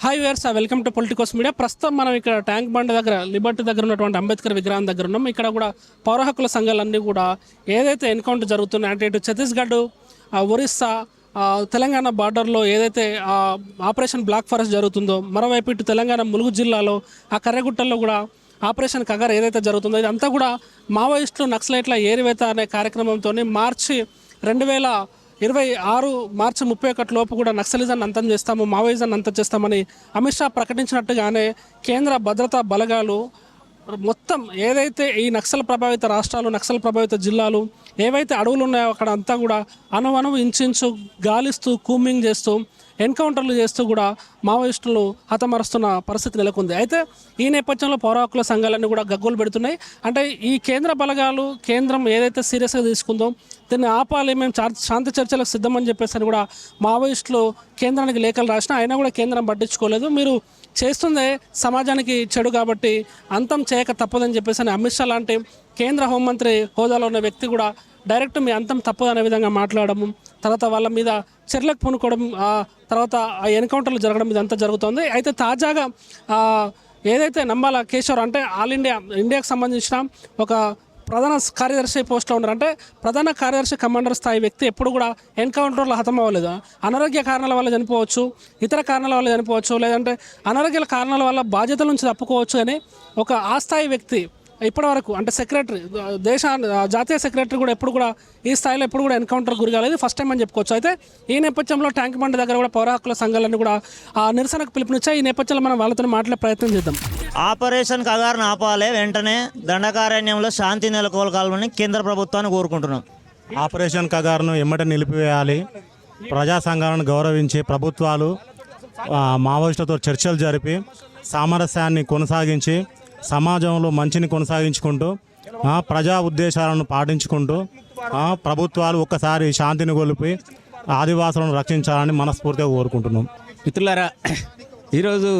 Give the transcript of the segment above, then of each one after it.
Hi viewers welcome to Politicos media ప్రస్తుతం మనం ఇక్కడ ట్యాంక్ బండ్ దగ్గర లిబర్టీ దగ్గర ఉన్నటువంటి అంబేద్కర్ విగ్రహం దగ్గర ఉన్నాం. ఇక్కడ కూడా పౌర హక్కుల సంఘాలన్నీ కూడా ఏదైతే ఎన్కౌంటర్ జరుగుతున్నాయి అంటే ఇటు ఛత్తీస్గఢ్ ఒరిస్సా తెలంగాణ బార్డర్లో ఏదైతే ఆపరేషన్ బ్లాక్ ఫారెస్ట్ జరుగుతుందో మరోవైపు ఇటు తెలంగాణ ములుగు జిల్లాలో ఆ కర్రగుట్టల్లో కూడా ఆపరేషన్ కగర్ ఏదైతే జరుగుతుందో ఇదంతా కూడా మావోయిస్టులు నక్సలైట్ల ఏరివేత అనే కార్యక్రమంతో మార్చి రెండు వేల ఇరవై ఆరు మార్చి ముప్పై ఒకటి లోపు కూడా నక్సలిజాన్ని అంతం చేస్తాము మావోయిజాన్ని అంతం చేస్తామని అమిత్ షా ప్రకటించినట్టుగానే కేంద్ర భద్రతా బలగాలు మొత్తం ఏదైతే ఈ నక్సల్ ప్రభావిత రాష్ట్రాలు నక్సల్ ప్రభావిత జిల్లాలు ఏవైతే అడవులు ఉన్నాయో అక్కడ అంతా కూడా అణువణువు ఇంచు గాలిస్తూ కూమింగ్ చేస్తూ ఎన్కౌంటర్లు చేస్తూ కూడా మావోయిస్టులు హతమరుస్తున్న పరిస్థితి నెలకొంది. అయితే ఈ నేపథ్యంలో పౌరాకుల సంఘాలన్నీ కూడా గగ్గోలు పెడుతున్నాయి. అంటే ఈ కేంద్ర బలగాలు కేంద్రం ఏదైతే సీరియస్గా తీసుకుందో దీన్ని ఆపాలి మేము చా- శాంతి చర్చలకు సిద్ధమని చెప్పేసి అని కూడా మావోయిస్టులు కేంద్రానికి లేఖలు రాసినా అయినా కూడా కేంద్రం పట్టించుకోలేదు. మీరు చేస్తుందే సమాజానికి చెడు కాబట్టి అంతం చేయక తప్పదని చెప్పేసి అని అమిత్ షా లాంటి కేంద్ర హోంమంత్రి హోదాలో ఉన్న వ్యక్తి కూడా డైరెక్ట్ మీ అంతం తప్పదు అనే విధంగా మాట్లాడము తర్వాత వాళ్ళ మీద చర్యలకు పూనుకోవడం తర్వాత ఆ ఎన్కౌంటర్లు జరగడం ఇదంతా జరుగుతుంది. అయితే తాజాగా ఏదైతే నంబాల కేశవర్ అంటే ఆల్ ఇండియా ఇండియాకు సంబంధించిన ఒక ప్రధాన కార్యదర్శి పోస్ట్లో ఉన్నారు. అంటే ప్రధాన కార్యదర్శి కమాండర్ స్థాయి వ్యక్తి ఎప్పుడు కూడా ఎన్కౌంటర్లో హతం అవ్వలేదు అనారోగ్య కారణాల వల్ల చనిపోవచ్చు ఇతర కారణాల వల్ల చనిపోవచ్చు లేదంటే అనారోగ్య కారణాల వల్ల బాధ్యతల నుంచి తప్పుకోవచ్చు అని ఒక ఆ స్థాయి వ్యక్తి ఇప్పటి వరకు అంటే సెక్రటరీ దేశ జాతీయ సెక్రటరీ కూడా ఎప్పుడు కూడా ఈ స్థాయిలో ఎప్పుడు కూడా ఎన్కౌంటర్ గురి కాలేదు ఫస్ట్ టైం అని చెప్పుకోవచ్చు. అయితే ఈ నేపథ్యంలో ట్యాంక్ బండ్ దగ్గర కూడా పౌర హక్కుల సంఘాలన్నీ కూడా ఆ నిరసనకు పిలుపునిచ్చాయి. ఈ నేపథ్యంలో మనం వాళ్ళతో మాట్లాడే ప్రయత్నం చేద్దాం. ఆపరేషన్ కగారును ఆపాలి. వెంటనే దండకారణ్యంలో శాంతి నెలకొల్పాలని కేంద్ర ప్రభుత్వాన్ని కోరుకుంటున్నాం. ఆపరేషన్ కగారును ఎమ్మట నిలిపివేయాలి. ప్రజా సంఘాలను గౌరవించి ప్రభుత్వాలు మావోయిస్టులతో చర్చలు జరిపి సామరస్యాన్ని కొనసాగించి సమాజంలో మంచిని కొనసాగించుకుంటూ ఆ, ప్రజా ఉద్దేశాలను పాటించుకుంటూ ఆ, ప్రభుత్వాలు ఒక్కసారి శాంతిని కొలిపి ఆదివాసులను రక్షించాలని మనస్ఫూర్తిగా కోరుకుంటున్నాం. మిత్రులారా ఈరోజు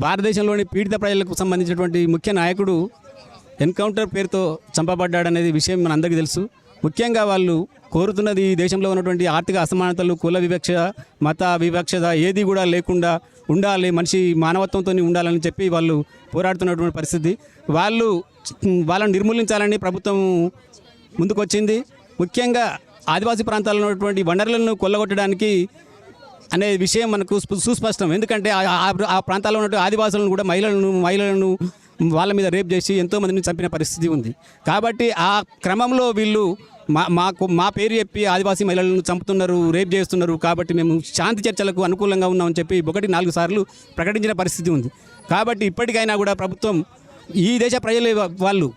భారతదేశంలోని పీడిత ప్రజలకు సంబంధించినటువంటి ముఖ్య నాయకుడు ఎన్కౌంటర్ పేరుతో చంపబడ్డాడనేది విషయం మన అందరికీ తెలుసు. ముఖ్యంగా వాళ్ళు కోరుతున్నది ఈ దేశంలో ఉన్నటువంటి ఆర్థిక అసమానతలు కుల వివక్ష మత వివక్షత ఏది కూడా లేకుండా ఉండాలి మనిషి మానవత్వంతో ఉండాలని చెప్పి వాళ్ళు పోరాడుతున్నటువంటి పరిస్థితి. వాళ్ళు వాళ్ళని నిర్మూలించాలని ప్రభుత్వం ముందుకొచ్చింది. ముఖ్యంగా ఆదివాసీ ప్రాంతాల్లో ఉన్నటువంటి వనరులను కొల్లగొట్టడానికి అనే విషయం మనకు సుస్పష్టం. ఎందుకంటే ఆ- ప్రాంతాల్లో ఉన్నటువంటి ఆదివాసులను కూడా మహిళలను మహిళలను వాళ్ళ మీద రేప్ చేసి ఎంతోమందిని చంపిన పరిస్థితి ఉంది. కాబట్టి ఆ క్రమంలో వీళ్ళు మా మాకు మా పేరు చెప్పి ఆదివాసీ మహిళలను చంపుతున్నారు రేప్ చేస్తున్నారు కాబట్టి మేము శాంతి చర్చలకు అనుకూలంగా ఉన్నామని చెప్పి ఒకటి నాలుగు సార్లు ప్రకటించిన పరిస్థితి ఉంది. కాబట్టి ఇప్పటికైనా కూడా ప్రభుత్వం ఈ దేశ ప్రజలే వాళ్ళు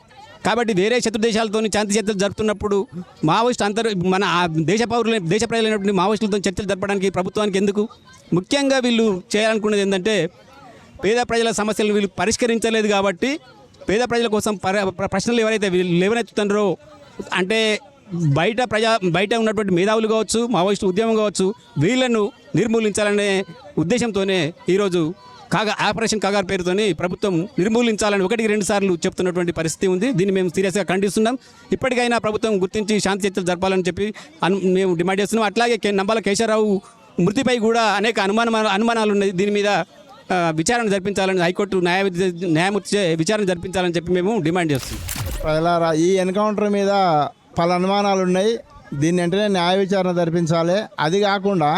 కాబట్టి వేరే శత్రు దేశాలతో శాంతి చర్చలు జరుపుతున్నప్పుడు మావోయిస్ట్ అంతర్ మన ఆ దేశ పౌరులు దేశ ప్రజలైనటువంటి మావోయిస్టులతో చర్చలు జరపడానికి ప్రభుత్వానికి ఎందుకు? ముఖ్యంగా వీళ్ళు చేయాలనుకున్నది ఏంటంటే పేద ప్రజల సమస్యలు వీళ్ళు పరిష్కరించలేదు కాబట్టి పేద ప్రజల కోసం ప్ర- ప్రశ్నలు ఎవరైతే వీళ్ళు లేవనెత్తుతున్నారో అంటే బయట ప్రజా బయట ఉన్నటువంటి మేధావులు కావచ్చు మావోయిస్టు ఉద్యమం కావచ్చు వీళ్ళను నిర్మూలించాలనే ఉద్దేశంతోనే ఈరోజు కాగా ఆపరేషన్ కాగార్ పేరుతోని ప్రభుత్వం నిర్మూలించాలని ఒకటికి రెండు సార్లు చెప్తున్నటువంటి పరిస్థితి ఉంది. దీన్ని మేము సీరియస్గా ఖండిస్తున్నాం. ఇప్పటికైనా ప్రభుత్వం గుర్తించి శాంతి చర్చలు జరపాలని చెప్పి మేము డిమాండ్ చేస్తున్నాం. అట్లాగే నంబాల కేశవరావు మృతిపై కూడా అనేక అనుమాన అనుమానాలు ఉన్నాయి. దీని మీద విచారణ జరిపించాలని హైకోర్టు న్యాయమూర్తి న్యాయమూర్తి చే విచారణ జరిపించాలని చెప్పి మేము డిమాండ్ చేస్తున్నాం. ప్రజలారా ఈ ఎన్కౌంటర్ మీద పలు అనుమానాలు ఉన్నాయి. దీన్ని వెంటనే న్యాయ విచారణ జరిపించాలి. అది కాకుండా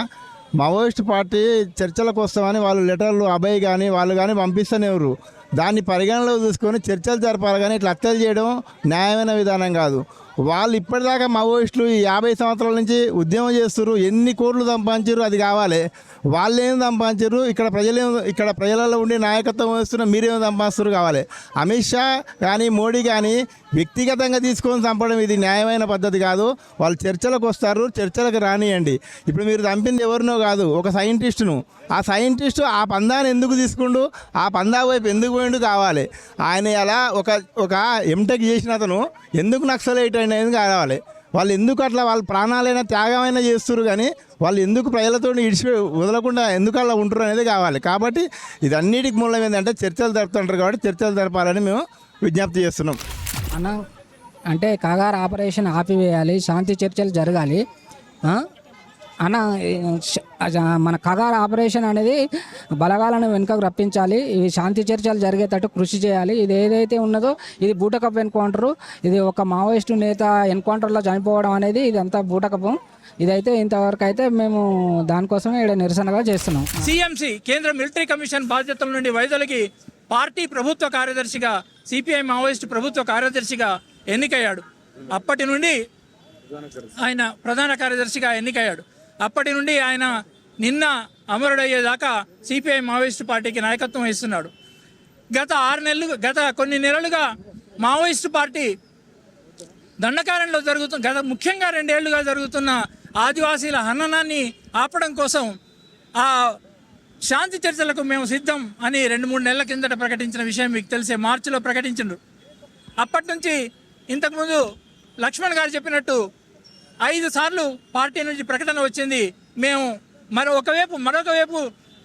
మావోయిస్ట్ పార్టీ చర్చలకు వస్తామని వాళ్ళు లెటర్లు అభయ్ కానీ వాళ్ళు కానీ పంపిస్తేనేవారు దాన్ని పరిగణలో తీసుకొని చర్చలు జరపాలి కానీ ఇట్లా హత్యలు చేయడం న్యాయమైన విధానం కాదు. వాళ్ళు ఇప్పటిదాకా మావోయిస్టులు ఈ యాభై సంవత్సరాల నుంచి ఉద్యమం చేస్తారు ఎన్ని కోట్లు సంపాదించారు అది కావాలి. వాళ్ళు ఏం సంపాదించారు ఇక్కడ ప్రజలేం ఇక్కడ ప్రజలలో ఉండే నాయకత్వం వస్తున్న మీరేం సంపాదిస్తారు కావాలి. అమిత్ షా కానీ మోడీ కానీ వ్యక్తిగతంగా తీసుకొని చంపడం ఇది న్యాయమైన పద్ధతి కాదు. వాళ్ళు చర్చలకు వస్తారు చర్చలకు రానియండి. ఇప్పుడు మీరు చంపింది ఎవరినో కాదు ఒక సైంటిస్టును. ఆ సైంటిస్టు ఆ పందాన్ని ఎందుకు తీసుకుండు ఆ పందా వైపు ఎందుకు పోయిండు కావాలి. ఆయన అలా ఒక ఒక ఎంటెక్ చేసిన అతను ఎందుకు నక్సలైట్ అనేది కావాలి వాళ్ళు ఎందుకు అట్లా వాళ్ళ ప్రాణాలైనా త్యాగమైనా చేస్తారు కానీ వాళ్ళు ఎందుకు ప్రజలతో ఇడిచి వదలకుండా ఎందుకు అలా ఉంటారు అనేది కావాలి. కాబట్టి ఇది అన్నిటికి మూలం ఏంటంటే చర్చలు జరుపుతుంటారు కాబట్టి చర్చలు జరపాలని మేము విజ్ఞప్తి చేస్తున్నాం. అన్న అంటే కాగార్ ఆపరేషన్ ఆపివేయాలి శాంతి చర్చలు జరగాలి అన్న మన కగార ఆపరేషన్ అనేది బలగాలను వెనుకకు రప్పించాలి. ఇవి శాంతి చర్చలు జరిగేటట్టు కృషి చేయాలి. ఇది ఏదైతే ఉన్నదో ఇది బూటకప్ ఎన్కౌంటర్. ఇది ఒక మావోయిస్టు నేత ఎన్కౌంటర్లో చనిపోవడం అనేది ఇదంతా బూటకపు. ఇదైతే ఇంతవరకు అయితే మేము దానికోసమే ఇక్కడ నిరసనగా చేస్తున్నాం. సిఎంసి కేంద్ర మిలిటరీ కమిషన్ బాధ్యతల నుండి వైద్యులకి పార్టీ ప్రభుత్వ కార్యదర్శిగా సిపిఐ మావోయిస్టు ప్రభుత్వ కార్యదర్శిగా ఎన్నికయ్యాడు. అప్పటి నుండి ఆయన ప్రధాన కార్యదర్శిగా ఎన్నికయ్యాడు. అప్పటి నుండి ఆయన నిన్న అమరుడయ్యేదాకా సిపిఐ మావోయిస్టు పార్టీకి నాయకత్వం వహిస్తున్నాడు. గత ఆరు నెలలు గత కొన్ని నెలలుగా మావోయిస్టు పార్టీ దండకారణ్యంలో జరుగుతున్న గత ముఖ్యంగా రెండేళ్ళుగా జరుగుతున్న ఆదివాసీల హననాన్ని ఆపడం కోసం ఆ శాంతి చర్చలకు మేము సిద్ధం అని రెండు మూడు నెలల కిందట ప్రకటించిన విషయం మీకు తెలిసే మార్చిలో ప్రకటించిండ్రు. అప్పటి నుంచి ఇంతకుముందు లక్ష్మణ్ గారు చెప్పినట్టు ఐదు సార్లు పార్టీ నుంచి ప్రకటన వచ్చింది. మేము మరో ఒకవైపు మరొక వైపు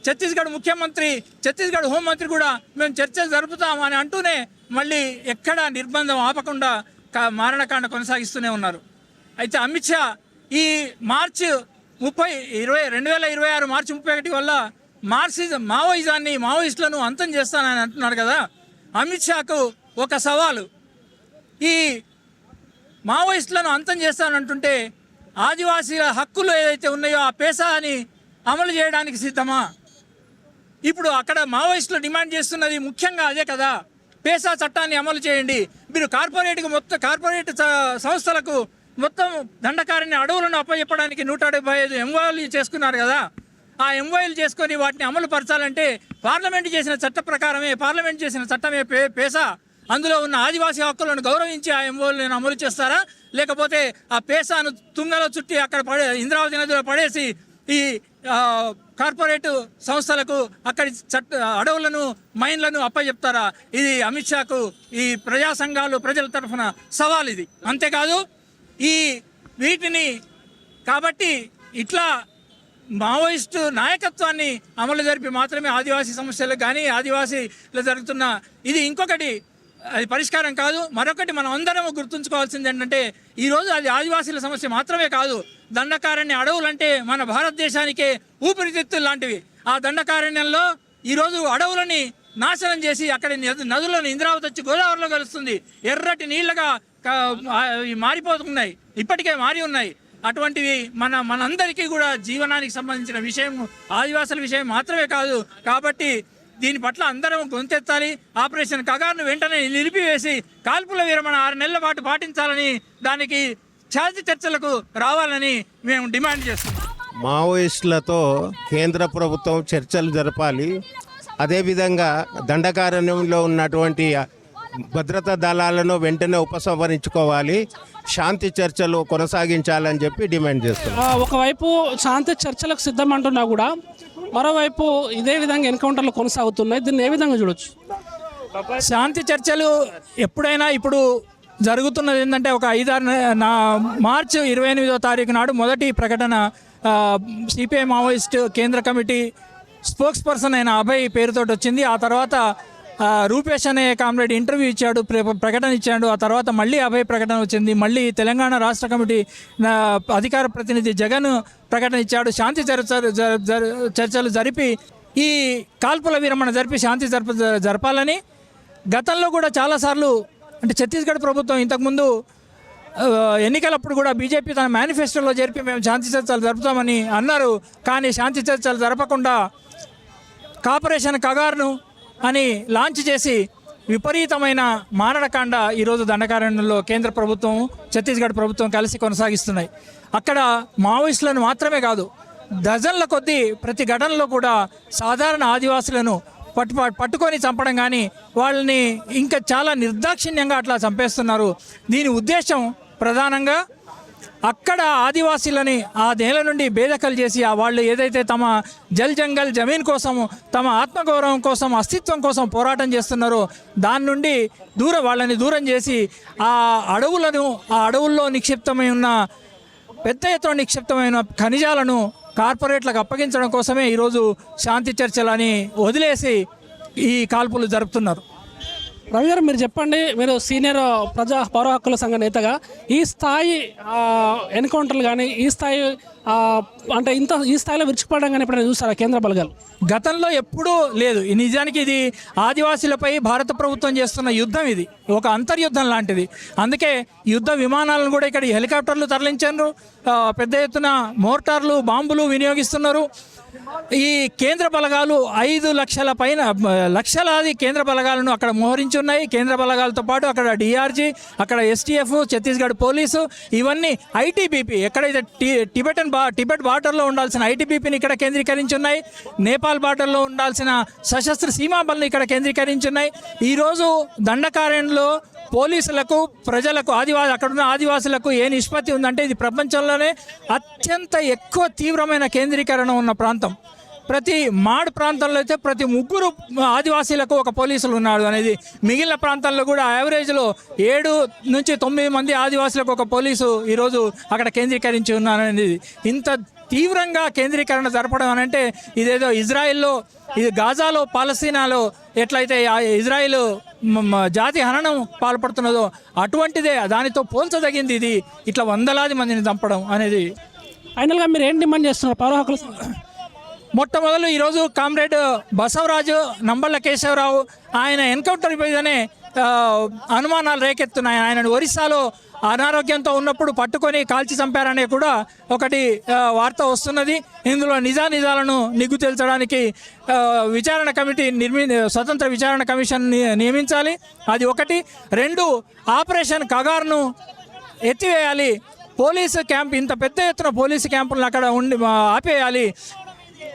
ఛత్తీస్గఢ్ ముఖ్యమంత్రి ఛత్తీస్గఢ్ హోంమంత్రి కూడా మేము చర్చలు జరుపుతామని అంటూనే మళ్ళీ ఎక్కడా నిర్బంధం ఆపకుండా మారణకాండ కొనసాగిస్తూనే ఉన్నారు. అయితే అమిత్ షా ఈ మార్చి ముప్పై ఇరవై రెండు వేల ఇరవై ఆరు మార్చి ముప్పై ఒకటి వల్ల మార్క్సిజం మావోయిజాన్ని మావోయిస్టులను అంతం చేస్తానని అంటున్నారు కదా? అమిత్ షాకు ఒక సవాలు. ఈ మావోయిస్టులను అంతం చేస్తానంటుంటే ఆదివాసీల హక్కులు ఏదైతే ఉన్నాయో ఆ పేసాని అమలు చేయడానికి సిద్ధమా? ఇప్పుడు అక్కడ మావోయిస్టులు డిమాండ్ చేస్తున్నది ముఖ్యంగా అదే కదా. పేసా చట్టాన్ని అమలు చేయండి. మీరు కార్పొరేట్కి మొత్తం కార్పొరేట్ సంస్థలకు మొత్తం దండకారిని అడవులను అప్పచెప్పడానికి నూట డెబ్బై ఐదు ఎంఓలు చేసుకున్నారు కదా. ఆ ఎంఓఎల్ చేసుకొని వాటిని అమలు పరచాలంటే పార్లమెంట్ చేసిన చట్ట ప్రకారమే పార్లమెంట్ చేసిన చట్టమే పే పేసా. అందులో ఉన్న ఆదివాసీ హక్కులను గౌరవించి ఆ ఎంఓలను అమలు చేస్తారా? లేకపోతే ఆ పేసాను తుంగలో చుట్టి అక్కడ పడే ఇంద్రావతి నదిలో పడేసి ఈ కార్పొరేట్ సంస్థలకు అక్కడి చట్ట అడవులను మైన్లను అప్పచెప్తారా ఇది అమిత్ షాకు ఈ ప్రజా సంఘాలు ప్రజల తరఫున సవాల్ ఇది. అంతేకాదు ఈ వీటిని కాబట్టి ఇట్లా మావోయిస్టు నాయకత్వాన్ని అమలు జరిపి మాత్రమే ఆదివాసీ సమస్యలకు కానీ ఆదివాసీలో జరుగుతున్న ఇది ఇంకొకటి అది పరిష్కారం కాదు. మరొకటి మనం అందరం గుర్తుంచుకోవాల్సింది ఏంటంటే ఈరోజు అది ఆదివాసీల సమస్య మాత్రమే కాదు. దండకారణ్య అడవులంటే మన భారతదేశానికే ఊపిరితిత్తులు లాంటివి. ఆ దండకారణ్యంలో ఈరోజు అడవులని నాశనం చేసి అక్కడి నది- నదులను ఇంద్రావతి వచ్చి గోదావరిలో కలుస్తుంది. ఎర్రటి నీళ్ళగా మారిపోతున్నాయి. ఇప్పటికే మారి ఉన్నాయి. అటువంటివి మన మనందరికీ కూడా జీవనానికి సంబంధించిన విషయం ఆదివాసుల విషయం మాత్రమే కాదు. కాబట్టి దీని పట్ల అందరం గొంతెత్తాలి ఆపరేషన్ కగార్ను వెంటనే నిలిపివేసి కాల్పుల విరమణ ఆరు నెలల పాటు పాటించాలని దానికి శాంతి చర్చలకు రావాలని మేము డిమాండ్ చేస్తున్నాం. మావోయిస్టులతో కేంద్ర ప్రభుత్వం చర్చలు జరపాలి. అదేవిధంగా దండకారణ్యంలో ఉన్నటువంటి భద్రతా దళాలను వెంటనే ఉపసంహరించుకోవాలి. శాంతి చర్చలు కొనసాగించాలని చెప్పి డిమాండ్ చేస్తున్నాం. ఒకవైపు శాంతి చర్చలకు సిద్ధం అంటున్నా కూడా మరోవైపు ఇదే విధంగా ఎన్కౌంటర్లు కొనసాగుతున్నాయి. దీన్ని ఏ విధంగా చూడొచ్చు? శాంతి చర్చలు ఎప్పుడైనా ఇప్పుడు జరుగుతున్నది ఏంటంటే ఒక ఐదారు నా మార్చి ఇరవై ఎనిమిదో తారీఖు నాడు మొదటి ప్రకటన సిపిఐ మావోయిస్ట్ కేంద్ర కమిటీ స్పోక్స్ పర్సన్ అయిన అభయ్ పేరుతోటి వచ్చింది. ఆ తర్వాత రూపేష్ అనే కామ్రేడ్ ఇంటర్వ్యూ ఇచ్చాడు ప్ర- ప్రకటన ఇచ్చాడు ఆ తర్వాత మళ్ళీ అభయ ప్రకటన వచ్చింది మళ్ళీ తెలంగాణ రాష్ట్ర కమిటీ అధికార ప్రతినిధి జగన్ ప్రకటన ఇచ్చాడు శాంతి చర్చలు జ- చర్చలు జరిపి ఈ కాల్పుల విరమణ జరిపి శాంతి జరప జరపాలని గతంలో కూడా చాలాసార్లు అంటే ఛత్తీస్గఢ్ ప్రభుత్వం ఇంతకుముందు ఎన్నికలప్పుడు కూడా బీజేపీ తన మేనిఫెస్టోలో జరిపి మేము శాంతి చర్చలు జరుపుతామని అన్నారు. కానీ శాంతి చర్చలు జరపకుండా కార్పొరేషన్ కగార్ను అని లాంచ్ చేసి విపరీతమైన మారణకాండ ఈరోజు దండకారణ్యంలో కేంద్ర ప్రభుత్వం ఛత్తీస్గఢ్ ప్రభుత్వం కలిసి కొనసాగిస్తున్నాయి. అక్కడ మావోయిస్టులను మాత్రమే కాదు డజన్ల కొద్దీ ప్రతి ఘటనలో కూడా సాధారణ ఆదివాసులను పట్టు పట్టుకొని చంపడం కానీ వాళ్ళని ఇంకా చాలా నిర్దాక్షిణ్యంగా అట్లా చంపేస్తున్నారు. దీని ఉద్దేశం ప్రధానంగా అక్కడ ఆదివాసీలని ఆ నేల నుండి బేదకలు చేసి ఆ వాళ్ళు ఏదైతే తమ జల్ జంగల్ జమీన్ కోసం తమ ఆత్మగౌరవం కోసం అస్తిత్వం కోసం పోరాటం చేస్తున్నారో దాని నుండి దూరం వాళ్ళని దూరం చేసి ఆ అడవులను ఆ అడవుల్లో నిక్షిప్తమై ఉన్న పెద్ద ఎత్తున నిక్షిప్తమైన ఖనిజాలను కార్పొరేట్లకు అప్పగించడం కోసమే ఈరోజు శాంతి చర్చలని వదిలేసి ఈ కాల్పులు జరుపుతున్నారు. రవి గారు మీరు చెప్పండి మీరు సీనియర్ ప్రజా పౌర హక్కుల సంఘ నేతగా ఈ స్థాయి ఎన్కౌంటర్లు కానీ ఈ స్థాయి అంటే ఇంత ఈ స్థాయిలో విరుచుకుపడడం కానీ ఎప్పుడైనా చూసారా కేంద్ర బలగాలు గతంలో ఎప్పుడూ లేదు. ఈ నిజానికి ఇది ఆదివాసీలపై భారత ప్రభుత్వం చేస్తున్న యుద్ధం ఇది. ఒక అంతర్యుద్ధం లాంటిది. అందుకే యుద్ధ విమానాలను కూడా ఇక్కడ హెలికాప్టర్లు తరలించారు పెద్ద ఎత్తున మోర్టార్లు బాంబులు వినియోగిస్తున్నారు. ఈ కేంద్ర బలగాలు ఐదు లక్షల పైన లక్షలాది కేంద్ర బలగాలను అక్కడ మోహరించి ఉన్నాయి కేంద్ర బలగాలతో పాటు అక్కడ డిఆర్జీ అక్కడ ఎస్టీఎఫ్ ఛత్తీస్గఢ్ పోలీసు ఇవన్నీ ఐటీబీపీ ఎక్కడైతే టి టిబెటన్ బా టిబెట్ బార్డర్లో ఉండాల్సిన ఐటీబీపీని ఇక్కడ కేంద్రీకరించున్నాయి. నేపాల్ బార్డర్లో ఉండాల్సిన సశస్త్ర సీమా బలను ఇక్కడ కేంద్రీకరించున్నాయి. ఈరోజు దండకారణ్యంలో పోలీసులకు ప్రజలకు ఆదివాసి అక్కడున్న ఆదివాసులకు ఏ నిష్పత్తి ఉందంటే ఇది ప్రపంచంలోనే అత్యంత ఎక్కువ తీవ్రమైన కేంద్రీకరణ ఉన్న ప్రాంతం. ప్రతి మాడ్ ప్రాంతంలో అయితే ప్రతి ముగ్గురు ఆదివాసీలకు ఒక పోలీసులు ఉన్నాడు అనేది మిగిలిన ప్రాంతాల్లో కూడా యావరేజ్లో ఏడు నుంచి తొమ్మిది మంది ఆదివాసులకు ఒక పోలీసు ఈరోజు అక్కడ కేంద్రీకరించి ఉన్నారనేది. ఇంత తీవ్రంగా కేంద్రీకరణ జరపడం అని అంటే ఇదేదో ఇజ్రాయెల్లో ఇది గాజాలో పాలస్తీనాలో ఎట్లయితే ఇజ్రాయిల్ జాతి హననం పాల్పడుతున్నదో అటువంటిదే దానితో పోల్చదగింది ఇది. ఇట్లా వందలాది మందిని చంపడం అనేది ఫైనల్గా మీరు ఏం డిమాండ్ చేస్తున్నారు? పౌర హక్కుల మొట్టమొదలు ఈరోజు కామ్రేడ్ బసవరాజు నంబళ్ళ కేశవరావు ఆయన ఎన్కౌంటర్ మీదనే అనుమానాలు రేకెత్తున్నాయి. ఆయన ఒరిస్సాలో అనారోగ్యంతో ఉన్నప్పుడు పట్టుకొని కాల్చి చంపారనే కూడా ఒకటి వార్త వస్తున్నది. ఇందులో నిజా నిజాలను నిగ్గు తేల్చడానికి విచారణ కమిటీ నిర్మి స్వతంత్ర విచారణ కమిషన్ ని- నియమించాలి. అది ఒకటి. రెండు ఆపరేషన్ కగార్ను ఎత్తివేయాలి. పోలీసు క్యాంప్ ఇంత పెద్ద ఎత్తున పోలీసు క్యాంపులను అక్కడ ఉండి ఆపేయాలి.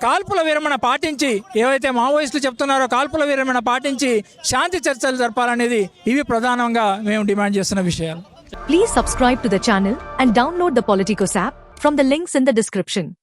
కాల్పుల విరమణ పాటించి ఏవైతే మావోయిస్టులు చెప్తున్నారో కాల్పుల విరమణ పాటించి శాంతి చర్చలు జరపాలనేది ఇవి ప్రధానంగా మేము డిమాండ్ చేస్తున్న విషయాలు. Please subscribe to the channel and download the Politicos app from the links in the description